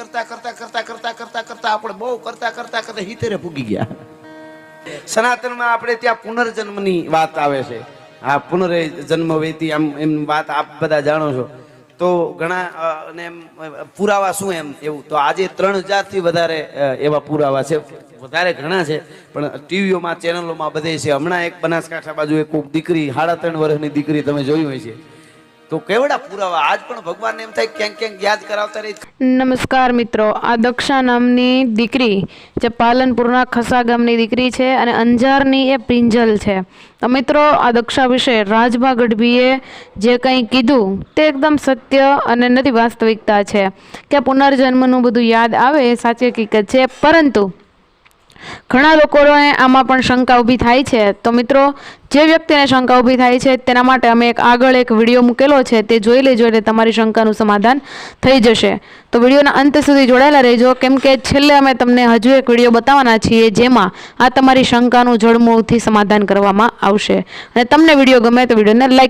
કરતા કરતા કરતા કરતા કરતા કરતા આપણે બહુ કરતા કરતા કરતા હિતેરે પૂગી ગયા. સનાતનમાં આપણે ત્યાં પુનર્જન્મની વાત આવે છે. આ પુનર્જન્મ વેતી આમ એમ વાત આપ બધા જાણો છો. તો ઘણા અને એમ પુરાવા શું એમ? એવું. તો આજે ત્રણ હજારથી વધારે એવા પુરાવા છે. વધારે ઘણા છે, પણ ટીવીઓમાં, ચેનલોમાં બધે છે. હમણાં એક બનાસકાંઠા બાજુ એક દીકરી, સાડા ત્રણ વર્ષની દીકરી તમે જોઈ હોય છે. નમસ્કાર મિત્રો, આ દક્ષા નામની દીકરી જે પાલનપુરના ખસા ગામની દીકરી છે અને અંજારની એ પિંજલ છે. તો મિત્રો, આ દક્ષા વિશે રાજભા ગઢવીએ જે કંઈ કીધું તે એકદમ સત્ય અને નથી વાસ્તવિકતા છે. કે પુનર્જન્મનું બધું યાદ આવે એ સાચી હકીકત છે. પરંતુ ઘણા લોકોને આમાં પણ શંકા ઊભી થાય છે. તો મિત્રો, જે વ્યક્તિને શંકા ઊભી થાય છે તેના માટે અમે એક આગળ એક વીડિયો મૂકેલો છે. તે જોઈ લેજો એટલે તમારી શંકાનું સમાધાન થઈ જશે. તો વિડીયોના અંત સુધી જોડાયેલા રહેજો. કેમ કે છેલ્લે અમે તમને હજુ એક વીડિયો બતાવવાના છીએ જેમાં આ તમારી શંકાનું જળમૂળથી સમાધાન કરવામાં આવશે. અને તમને વીડિયો ગમે તો વિડીયોને લાઈક